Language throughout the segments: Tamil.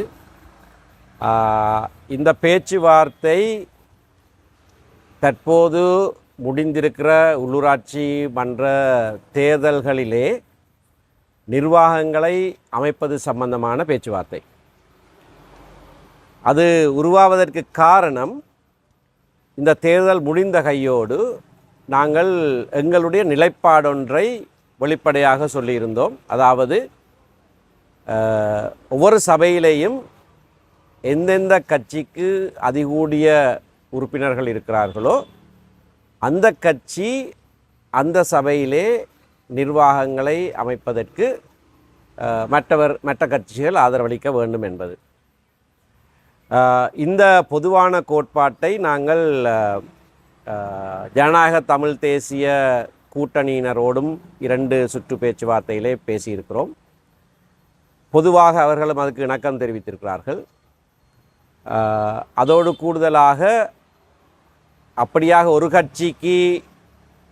இருந்தது இந்த பேச்சுவார்த்தை தற்போது முடிந்திருக்கிற உள்ளூராட்சி மன்ற தேர்தல்களிலே நிர்வாகங்களை அமைப்பது சம்பந்தமான பேச்சுவார்த்தை. அது உருவாவதற்கு காரணம் இந்த தேர்தல் முடிந்த கையோடு நாங்கள் எங்களுடைய நிலைப்பாடொன்றை வெளிப்படையாக சொல்லியிருந்தோம். அதாவது ஒவ்வொரு சபையிலேயும் எந்தெந்த கட்சிக்கு அதிகூடிய உறுப்பினர்கள் இருக்கிறார்களோ அந்த கட்சி அந்த சபையிலே நிர்வாகங்களை அமைப்பதற்கு மற்றவர் மற்ற கட்சிகள் ஆதரவளிக்க வேண்டும் என்பது. இந்த பொதுவான கோட்பாட்டை நாங்கள் ஜனநாயக தமிழ் தேசிய கூட்டணியினரோடும் இரண்டு சுற்று பேச்சுவார்த்தையிலே பேசியிருக்கிறோம். பொதுவாக அவர்களும் அதுக்கு இணக்கம் தெரிவித்திருக்கிறார்கள். அதோடு கூடுதலாக அப்படியாக ஒரு கட்சிக்கு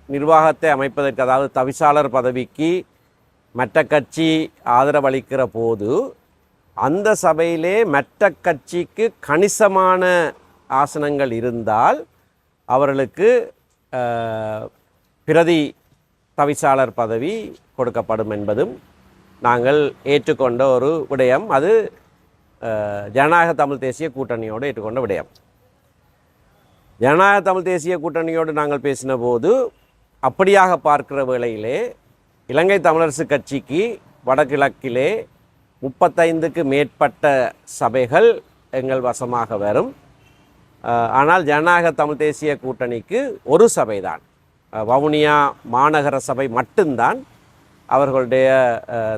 நிர்வாகத்தை அமைப்பதற்கு அதாவது தவிசாளர் பதவிக்கு மற்ற கட்சி ஆதரவளிக்கிற போது அந்த சபையிலே மற்ற கட்சிக்கு கணிசமான ஆசனங்கள் இருந்தால் அவர்களுக்கு பிரதி தவிசாளர் பதவி கொடுக்கப்படும் என்பதும் நாங்கள் ஏற்றுக்கொண்ட ஒரு விடயம். அது ஜனநாயக தமிழ் தேசிய கூட்டணியோடு ஏற்றுக்கொண்ட விடயம். ஜனநாயக தமிழ் தேசிய கூட்டணியோடு நாங்கள் பேசின போது அப்படியாக பார்க்கிற வேளையிலே இலங்கை தமிழரசு கட்சிக்கு வடகிழக்கிலே முப்பத்தைந்துக்கு மேற்பட்ட சபைகள் எங்கள் வசமாக வரும். ஆனால் ஜனநாயக தமிழ் தேசிய கூட்டணிக்கு ஒரு சபைதான். வவுனியா மாநகர சபை மட்டும்தான். அவர்களுடைய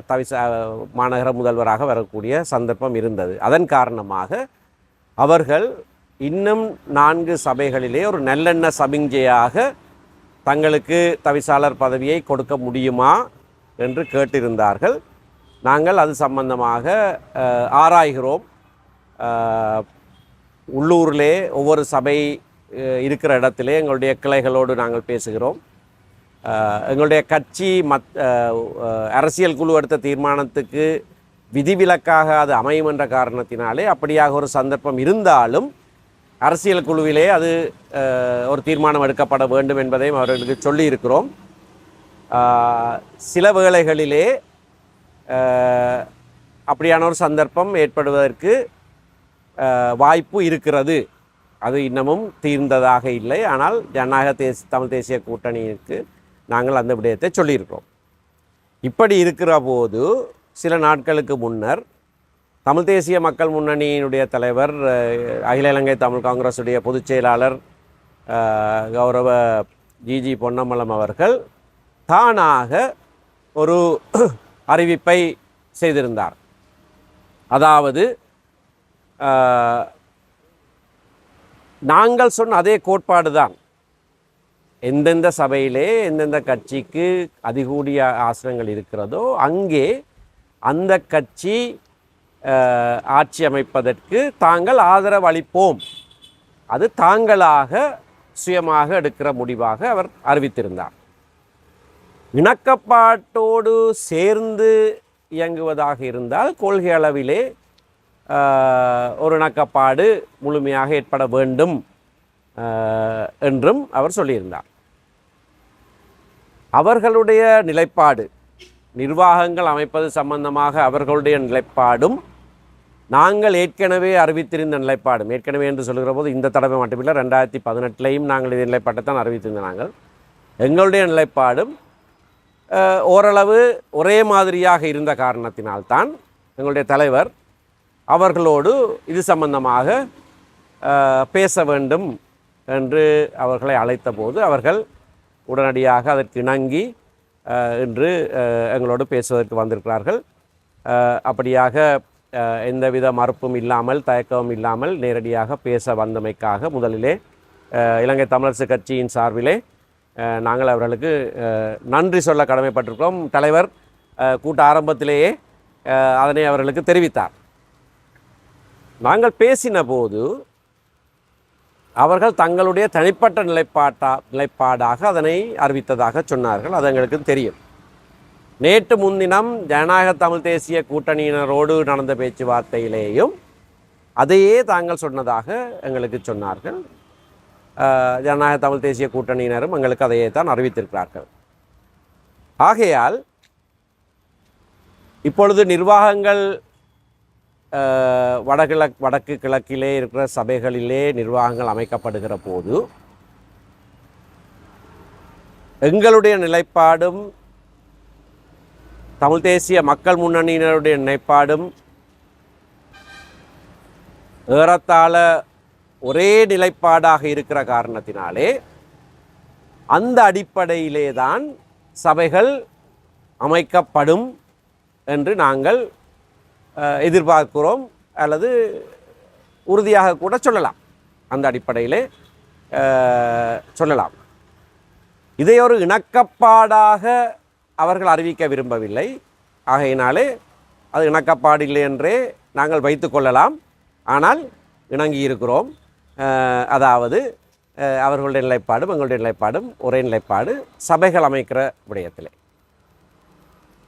தவிச மாநகர முதல்வராக வரக்கூடிய சந்தர்ப்பம் இருந்தது. அதன் காரணமாக அவர்கள் இன்னும் நான்கு சபைகளிலே ஒரு நல்லெண்ண சமிஞ்சையாக தங்களுக்கு தவிசாளர் பதவியை கொடுக்க முடியுமா என்று கேட்டிருந்தார்கள். நாங்கள் அது சம்பந்தமாக ஆராய்கிறோம். உள்ளூரிலே ஒவ்வொரு சபை இருக்கிற இடத்திலே எங்களுடைய கிளைகளோடு நாங்கள் பேசுகிறோம். எங்களுடைய கட்சி மத் அரசியல் குழு எடுத்த தீர்மானத்துக்கு விதிவிலக்காக அது அமையும் என்ற காரணத்தினாலே அப்படியாக ஒரு சந்தர்ப்பம் இருந்தாலும் அரசியல் குழுவிலே அது ஒரு தீர்மானம் எடுக்கப்பட வேண்டும் என்பதையும் அவர்களுக்கு சொல்லியிருக்கிறோம். சில வேளைகளிலே அப்படியான ஒரு சந்தர்ப்பம் ஏற்படுவதற்கு வாய்ப்பு இருக்கிறது. அது இன்னமும் தீர்ந்ததாக இல்லை. ஆனால் ஜனநாயக தேச தமிழ் தேசிய கூட்டணிக்கு நாங்கள் அந்த விடயத்தை சொல்லியிருக்கிறோம். இப்படி இருக்கிற போது சில நாட்களுக்கு முன்னர் தமிழ் தேசிய மக்கள் முன்னணியினுடைய தலைவர் அகில இலங்கை தமிழ் காங்கிரஸுடைய பொதுச் செயலாளர் கௌரவ ஜிஜி பொன்னம்பலம் அவர்கள் தானாக ஒரு அறிவிப்பை செய்திருந்தார். அதாவது நாங்கள் சொன்ன அதே கோட்பாடு தான் எந்தெந்த சபையிலே எந்தெந்த கட்சிக்கு அதிகூடிய ஆசனங்கள் இருக்கிறதோ அங்கே அந்த கட்சி ஆட்சி அமைப்பதற்கு தாங்கள் ஆதரவு அளிப்போம். அது தாங்களாக சுயமாக எடுக்கிற முடிவாக அவர் அறிவித்திருந்தார். இணக்கப்பாட்டோடு சேர்ந்து இயங்குவதாக இருந்தால் கொள்கை அளவிலே ஒரு இணக்கப்பாடு முழுமையாக ஏற்பட வேண்டும் என்றும் அவர் சொல்லியிருந்தார். அவர்களுடைய நிலைப்பாடு. நிர்வாகங்கள் அமைப்பது சம்பந்தமாக அவர்களுடைய நிலைப்பாடும் நாங்கள் ஏற்கனவே அறிவித்திருந்த நிலைப்பாடும். ஏற்கனவே என்று சொல்கிற போது இந்த தடவை மட்டுமில்லை ரெண்டாயிரத்தி பதினெட்டுலேயும் நாங்கள் இது நிலைப்பாட்டை தான் அறிவித்திருந்த நாங்கள். எங்களுடைய நிலைப்பாடும் ஓரளவு ஒரே மாதிரியாக இருந்த காரணத்தினால்தான் எங்களுடைய தலைவர் அவர்களோடு இது சம்பந்தமாக பேச வேண்டும் என்று அவர்களை அழைத்த போது அவர்கள் உடனடியாக அதற்கு இணங்கி இன்று எங்களோடு பேசுவதற்கு வந்திருக்கிறார்கள். அப்படியாக எந்தவித மறுப்பும் இல்லாமல் தயக்கமும் இல்லாமல் நேரடியாக பேச வந்தமைக்காக முதலிலே இலங்கை தமிழரசு கட்சியின் சார்பிலே நாங்கள் அவர்களுக்கு நன்றி சொல்ல கடமைப்பட்டிருக்கிறோம். தலைவர் கூட்ட ஆரம்பத்திலேயே அதனை அவர்களுக்கு தெரிவித்தார். நாங்கள் பேசின போது அவர்கள் தங்களுடைய தனிப்பட்ட நிலைப்பாட்டா நிலைப்பாடாக அதனை அறிவித்ததாக சொன்னார்கள். அது எங்களுக்கு தெரியும். நேற்று முன்தினம் ஜனநாயக தமிழ் தேசிய கூட்டணியினரோடு நடந்த பேச்சுவார்த்தையிலேயும் அதையே தாங்கள் சொன்னதாக எங்களுக்கு சொன்னார்கள். ஜனநாயக தமிழ் தேசிய கூட்டணியினரும் எங்களுக்கு அதையே தான் அறிவித்திருக்கிறார்கள். ஆகையால் இப்பொழுது நிர்வாகங்கள் வடகிழக் வடக்கு கிழக்கிலே இருக்கிற சபைகளிலே நிர்வாகங்கள் அமைக்கப்படுகிற போது எங்களுடைய நிலைப்பாடும் தமிழ் தேசிய மக்கள் முன்னணியினருடைய நிலைப்பாடும் ஏறத்தாழ ஒரே நிலைப்பாடாக இருக்கிற காரணத்தினாலே அந்த அடிப்படையிலே தான் சபைகள் அமைக்கப்படும் என்று நாங்கள் எதிர்பார்க்கிறோம் அல்லது உறுதியாக கூட சொல்லலாம். அந்த அடிப்படையிலே சொல்லலாம். இதை ஒரு இணக்கப்பாடாக அவர்கள் அறிவிக்க விரும்பவில்லை. ஆகையினாலே அது இணக்கப்பாடு இல்லை என்றே நாங்கள் வைத்துக்கொள்ளலாம் ஆனால் இணங்கி இருக்கிறோம். அதாவது அவர்களுடைய நிலைப்பாடும் எங்களுடைய நிலைப்பாடும் ஒரே நிலைப்பாடு சபைகள் அமைக்கிற விடயத்தில்.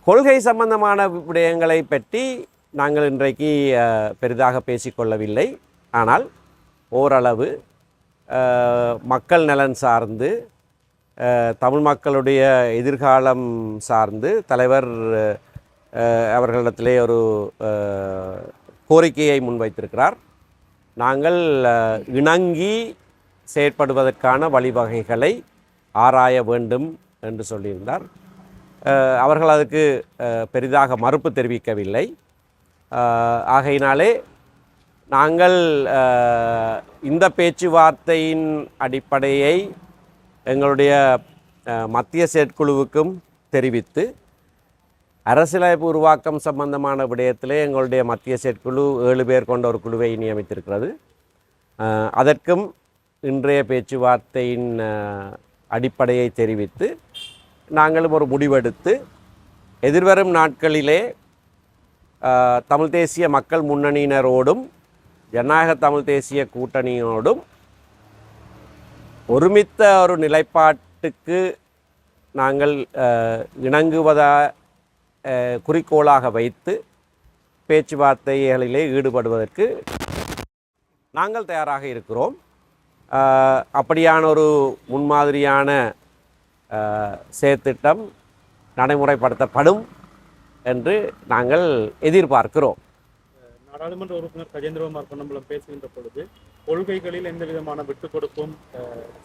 கொள்கை சம்பந்தமான விடயங்களை பற்றி நாங்கள் இன்றைக்கு பெரிதாக பேசிக்கொள்ளவில்லை. ஆனால் ஓரளவு மக்கள் நலன் சார்ந்து தமிழ் மக்களுடைய எதிர்காலம் சார்ந்து தலைவர் அவர்களிடத்திலே ஒரு கோரிக்கையை முன்வைத்திருக்கிறார். நாங்கள் இணங்கி செயற்படுவதற்கான வழிவகைகளை ஆராய வேண்டும் என்று சொல்லியிருந்தார். அவர்கள் அதுக்கு பெரிதாக மறுப்பு தெரிவிக்கவில்லை. ஆகையினாலே நாங்கள் இந்த பேச்சுவார்த்தையின் அடிப்படையை எங்களுடைய மத்திய செயற்குழுவுக்கும் தெரிவித்து அரசியலமைப்பு உருவாக்கம் சம்பந்தமான விடயத்திலே எங்களுடைய மத்திய செயற்குழு ஏழு பேர் கொண்ட ஒரு குழுவை நியமித்திருக்கிறது. அதற்கும் இன்றைய பேச்சுவார்த்தையின் அடிப்படையை தெரிவித்து நாங்களும் ஒரு முடிவெடுத்து எதிர்வரும் நாட்களிலே தமிழ் தேசிய மக்கள் முன்னணியினரோடும் ஜனநாயக தமிழ் தேசிய கூட்டணியோடும் ஒருமித்த ஒரு நிலைப்பாட்டுக்கு நாங்கள் இணங்குவதா குறிக்கோளாக வைத்து பேச்சுவார்த்தைகளிலே ஈடுபடுவதற்கு நாங்கள் தயாராக இருக்கிறோம். அப்படியான ஒரு முன்மாதிரியான சேத்திட்டம் செயற்திட்டம் நடைமுறைப்படுத்தப்படும். என்று நாங்கள் எதிர்பார்க்கிறோம். நாடாளுமன்ற உறுப்பினர் கஜேந்திரகுமார் பொன்னம்பலம் பேசுகின்ற பொழுது கொள்கைகளில் எந்த விதமான விட்டுக் கொடுப்பும்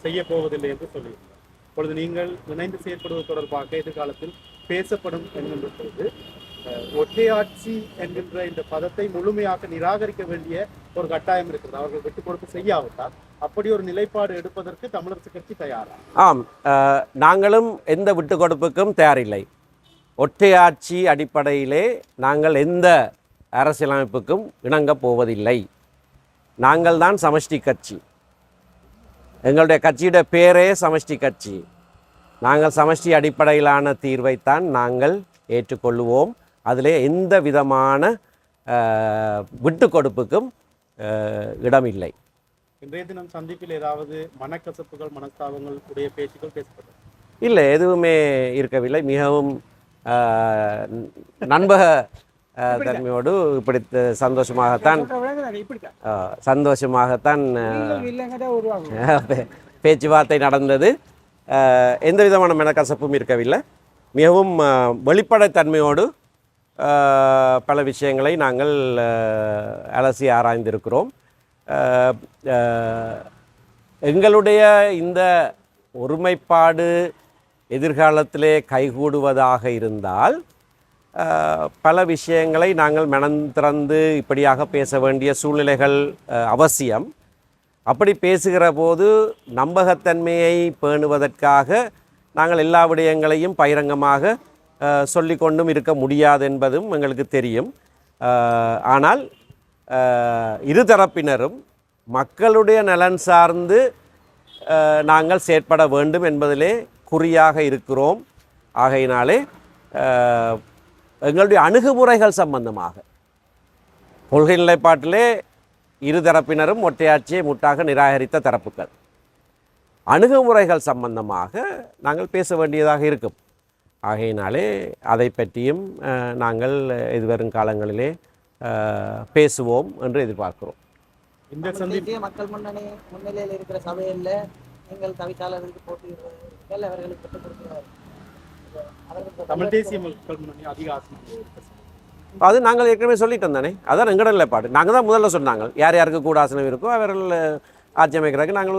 செய்ய போவதில்லை என்று சொல்லியிருந்தார். இப்பொழுது நீங்கள் இணைந்து செயற்படுவது தொடர்பாக எதிர்காலத்தில் பேசப்படும் என்கின்ற பொழுது ஒற்றையாட்சி என்கின்ற இந்த பதத்தை முழுமையாக நிராகரிக்க வேண்டிய ஒரு கட்டாயம் இருக்கிறது. அவர்கள் விட்டுக் கொடுப்பு செய்யாவிட்டால் அப்படி ஒரு நிலைப்பாடு எடுப்பதற்கு தமிழரசு கட்சி தயாரா? ஆம். நாங்களும் எந்த விட்டுக் கொடுப்புக்கும் தயாரில்லை. ஒற்றையாட்சி அடிப்படையிலே நாங்கள் எந்த அரசியலமைப்புக்கும் இணங்கப் போவதில்லை. நாங்கள் தான் சமஷ்டி கட்சி. எங்களுடைய கட்சியுடைய பேரே சமஷ்டி கட்சி. நாங்கள் சமஷ்டி அடிப்படையிலான தீர்வைத்தான் நாங்கள் ஏற்றுக்கொள்ளுவோம். அதிலே எந்த விதமான அஹ், விட்டுக் கொடுப்புக்கும் இடமில்லை. இன்றைய தினம் சந்திப்பில் ஏதாவது மனக்கசப்புகள் மனஸ்தாபங்கள் உடைய பேச்சுக்கள் பேசப்பட்டது? இல்லை எதுவுமே இருக்கவில்லை. மிகவும் நண்பக தன்மையோடு இப்படி சந்தோஷமாகத்தான் சந்தோஷமாகத்தான் பேச்சுவார்த்தை நடந்தது. எந்த விதமான மனக்கசப்பும் இருக்கவில்லை. மிகவும் வெளிப்படைத்தன்மையோடு பல விஷயங்களை நாங்கள் அலசி ஆராய்ந்திருக்கிறோம். எங்களுடைய இந்த ஒருமைப்பாடு எதிர்காலத்திலே கைகூடுவதாக இருந்தால் பல விஷயங்களை நாங்கள் மனந்திறந்து இப்படியாக பேச வேண்டிய சூழ்நிலைகள் அவசியம். அப்படி பேசுகிற போது நம்பகத்தன்மையை பேணுவதற்காக நாங்கள் எல்லா விடயங்களையும் பகிரங்கமாக சொல்லிக்கொண்டும் இருக்க முடியாது என்பதும் எங்களுக்கு தெரியும். ஆனால் இருதரப்பினரும் மக்களுடைய நலன் சார்ந்து நாங்கள் செயற்பட வேண்டும் என்பதிலே குறியாக இருக்கிறோம். ஆகையினாலே எங்களுடைய அணுகுமுறைகள் சம்பந்தமாக. கொள்கை நிலைப்பாட்டிலே இருதரப்பினரும் ஒற்றையாட்சியை முட்டாக நிராகரித்த தரப்புகள். அணுகுமுறைகள் சம்பந்தமாக நாங்கள் பேச வேண்டியதாக இருக்கும். ஆகையினாலே அதை பற்றியும் நாங்கள் எதிர்வரும் காலங்களிலே பேசுவோம் என்று எதிர்பார்க்கிறோம். இந்த சந்திப்பு மக்கள் முன்னணி முன்னிலையில் இருக்கிற சபையில் நீங்கள் தவிசாளர்களுக்கு போட்டியிடுவீர்கள் அவர்களுக்கு பெற்றுக் கொடுக்கிறார் தமிழ் தேசிய மக்கள் முன்னணி அதிக ஆசனம் அது நாங்கள் ஏற்கனவே சொல்லிட்டோம் தானே? அதான் எங்கட நிலைப்பாடு நாங்கள் தான் முதல்ல சொன்னாங்க. யார் யாருக்கு கூட ஆசனம் இருக்கோ அவர்கள் ஆட்சி அமைக்கிறதுக்கு நாங்கள்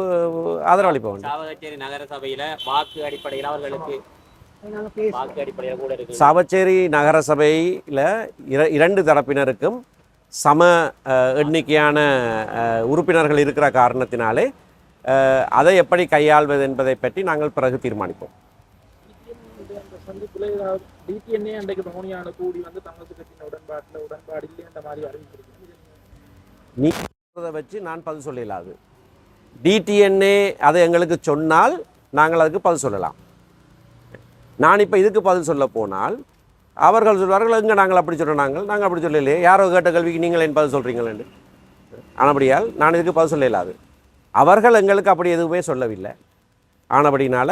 ஆதரவளிப்போம் சாவகச்சேரி நகர சபையில வாக்கு அடிப்படையில் அவர்களுக்கு வாக்கு அடிப்படையில் கூட இருக்கு சாவச்சேரி நகரசபையில் இர இரண்டு தரப்பினருக்கும் சம எண்ணிக்கையான உறுப்பினர்கள் இருக்கிற காரணத்தினாலே அதை எப்படி கையாள்வது என்பதை பற்றி நாங்கள் பிறகு தீர்மானிப்போம். அதை வச்சு நான் பதில் சொல்லலாது டிடிஎன்ஏ அதை எங்களுக்கு சொன்னால் நாங்கள் அதுக்கு பதில் சொல்லலாம். நான் இப்போ இதுக்கு பதில் சொல்ல போனால் அவர்கள் சொல்வார்கள் எங்கே நாங்கள் அப்படி சொல்கிறோம் நாங்கள் நாங்கள் அப்படி சொல்லலையே. யாரோ கேட்ட கல்விக்கு நீங்கள் என் பதில் சொல்கிறீங்களேன்னு ஆனபடியால் நான் இதுக்கு பதில் சொல்லலாது அவர்கள் எங்களுக்கு அப்படி எதுவுமே சொல்லவில்லை. ஆனபடினால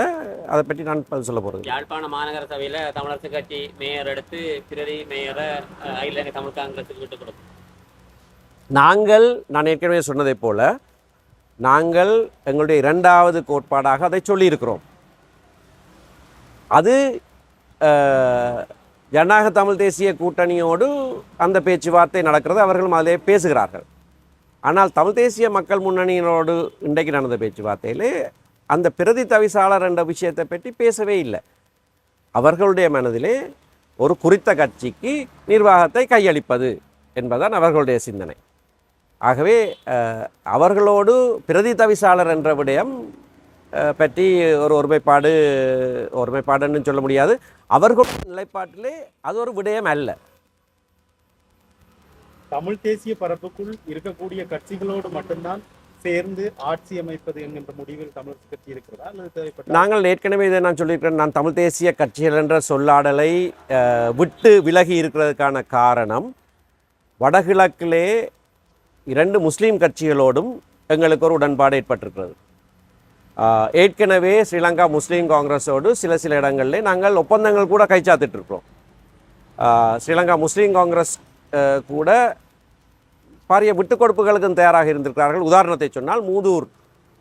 அதை பற்றி நான் பதில் சொல்ல போகிறது யாழ்ப்பாண மாநகர சபையில தமிழரசு கட்சி மேயர் எடுத்து பிரதி மேயரை அகில தமிழ் காங்கிரஸுக்கு விட்டுக் கொடுக்கும் நாங்கள் நான் ஏற்கனவே சொன்னதைப் போல நாங்கள் எங்களுடைய இரண்டாவது கோட்பாடாக அதை சொல்லியிருக்கிறோம். அது ஜனநாயக தமிழ் தேசிய கூட்டணியோடு அந்த பேச்சுவார்த்தை நடக்கிறது அவர்களும் அதிலே பேசுகிறார்கள். ஆனால் தமிழ் தேசிய மக்கள் முன்னணியினோடு இன்றைக்கு நடந்த பேச்சுவார்த்தையிலே அந்த பிரதி தவிசாளர் என்ற விஷயத்தை பற்றி பேசவே இல்லை. அவர்களுடைய மனதிலே ஒரு குறித்த கட்சிக்கு நிர்வாகத்தை கையளிப்பது என்பதுதான் அவர்களுடைய சிந்தனை. ஆகவே அவர்களோடு பிரதி தவிசாளர் என்ற விடயம் பற்றி ஒரு ஒருமைப்பாடு ஒருமைப்பாடுன்னு சொல்ல முடியாது. அவர்களுடைய நிலைப்பாட்டிலே அது ஒரு விடயம் அல்ல. தமிழ் தேசிய பரப்புக்குள் இருக்கக்கூடிய கட்சிகளோடு மட்டும்தான் சேர்ந்து ஆட்சி அமைப்பது என்கின்ற முடிவில் தமிழ் கட்சி இருக்கிறதா? அல்லது தேவைப்பட்ட நாங்கள் ஏற்கனவே இதை நான் சொல்லியிருக்கிறேன். நான் தமிழ் தேசிய கட்சிகள் என்ற சொல்லாடலை விட்டு விலகி இருக்கிறதுக்கான காரணம் வடகிழக்கிலே இரண்டு முஸ்லீம் கட்சிகளோடும் எங்களுக்கு ஒரு உடன்பாடு ஏற்பட்டிருக்கிறது. ஏற்கனவே ஸ்ரீலங்கா முஸ்லீம் காங்கிரஸோடு சில சில இடங்களில் நாங்கள் ஒப்பந்தங்கள் கூட கைச்சாத்திட்டு இருக்கிறோம் ஸ்ரீலங்கா முஸ்லீம் காங்கிரஸ் கூட பாரிய விட்டுக் கொடுப்புகளுக்கும் தயாராக இருந்திருக்கிறார்கள். உதாரணத்தை சொன்னால் மூதூர்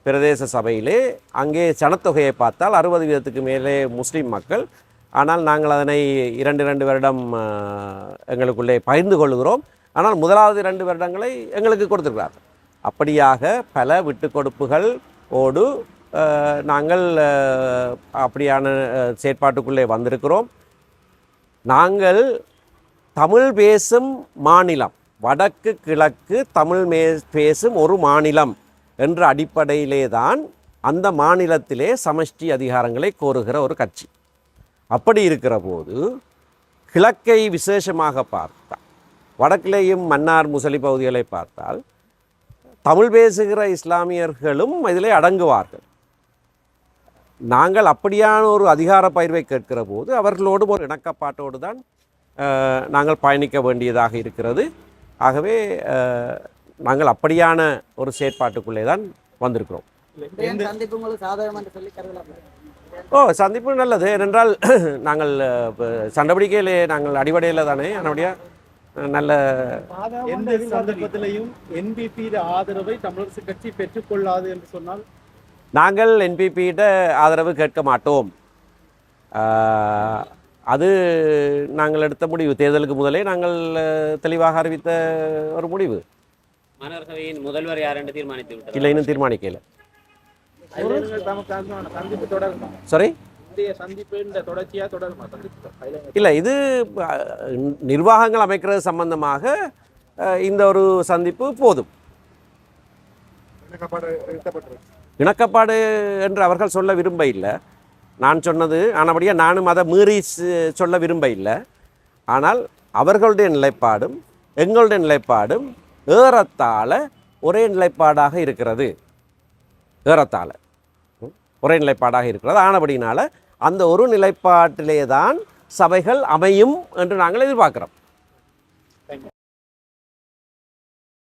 பிரதேச சபையிலே அங்கே சனத்தொகையை பார்த்தால் அறுபது வீதத்துக்கு மேலே முஸ்லீம் மக்கள். ஆனால் நாங்கள் அதனை இரண்டு இரண்டு வருடம் எங்களுக்குள்ளே பகிர்ந்து கொள்கிறோம். ஆனால் முதலாவது இரண்டு வருடங்களை எங்களுக்கு கொடுத்துருக்கிறார்கள் அப்படியாக பல விட்டுக்கொடுப்புகள் ஓடு நாங்கள் அப்படியான செயற்பாட்டுக்குள்ளே வந்திருக்கிறோம். நாங்கள் தமிழ் பேசும் மாநிலம் வடக்கு கிழக்கு தமிழ் மே பேசும் ஒரு மாநிலம் என்ற அடிப்படையிலே தான் அந்த மாநிலத்திலே சமஷ்டி அதிகாரங்களை கோருகிற ஒரு கட்சி. அப்படி இருக்கிற போது கிழக்கை விசேஷமாக பார்த்தால் வடக்கிலேயும் மன்னார் முசலி பகுதிகளை பார்த்தால் தமிழ் பேசுகிற இஸ்லாமியர்களும் இதிலே அடங்குவார்கள். நாங்கள் அப்படியான ஒரு அதிகார பயிர்வை கேட்கிற போது அவர்களோடு ஒரு இணக்கப்பாட்டோடு தான் நாங்கள் பயணிக்க வேண்டியதாக இருக்கிறது. ஆகவே நாங்கள் அப்படியான ஒரு செயற்பாட்டுக்குள்ளே தான் வந்திருக்கிறோம். ஓ சந்திப்பு நல்லது. ஏனென்றால் நாங்கள் சண்டைபிடிக்கையிலே நாங்கள் அடிப்படையில் தானே அதனுடைய நல்ல எந்த சந்தர்ப்பத்திலையும் என்பிபி ஆதரவை தமிழரசு கட்சி பெற்றுக்கொள்ளாது என்று சொன்னால்? நாங்கள் என்பிபியிட்ட ஆதரவு கேட்க மாட்டோம். அது நாங்கள் எடுத்த முடிவு. தேர்தலுக்கு முதலே நாங்கள் தெளிவாக அறிவித்த ஒரு முடிவு. மாநகர சபையின் முதல்வர் யார் என்று தீர்மானித்து விட்டார் இல்லை இன்னும் தீர்மானிக்கல. சாரி இல்லை இது நிர்வாகங்கள் அமைக்கிறது சம்பந்தமாக இந்த ஒரு சந்திப்பு போதும். இணக்கப்பாடு என்று அவர்கள் சொல்ல விரும்ப இல்லை. நான் சொன்னது ஆனபடியாக நானும் அதை மீறி சொல்ல விரும்ப இல்லை ஆனால் அவர்களுடைய நிலைப்பாடும் எங்களுடைய நிலைப்பாடும் ஏறத்தாழ ஒரே நிலைப்பாடாக இருக்கிறது. ஏறத்தாழ. ஒரே நிலைப்பாடாக இருக்கிறது. ஆனபடினால் அந்த ஒரு நிலைப்பாட்டிலே தான் சபைகள் அமையும் என்று நாங்கள் எதிர்பார்க்குறோம்.